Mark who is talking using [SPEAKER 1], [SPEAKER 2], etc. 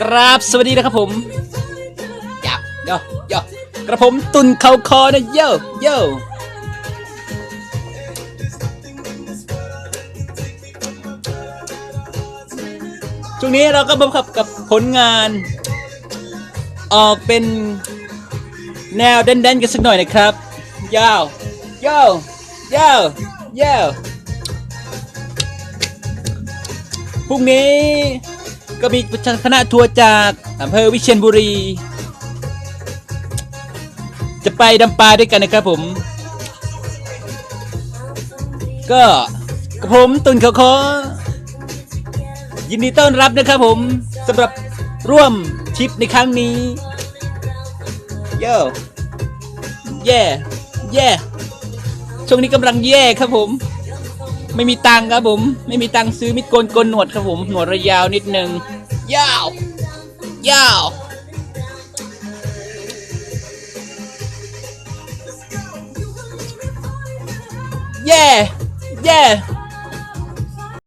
[SPEAKER 1] กราบสวัสดีนะครับผมยาโยโยกระผมตุนเขาคอนะโยโยช่วงนี้เราก็มาพบกับผลงาน ออกเป็นแนวเด่นๆกันสักหน่อยนะครับยาว ยาวยาวยาวพรุ่งนี้ ก็มีคณะทัวร์จากอำเภอวิเชียรบุรี จะไปดำปลาด้วยกันนะครับผม ก็กับผมตุนเขาคอยินดีต้อนรับนะครับผมสำหรับร่วมทริปในครั้งนี้โย่แย่แย่ช่วงนี้กำลังแย่ครับผม ไม่มีตังครับผม ไม่มีตังซื้อมิดโกนโกนหนวดครับผม หนวดระยาวนิดนึง ยาวยาวแย่แย่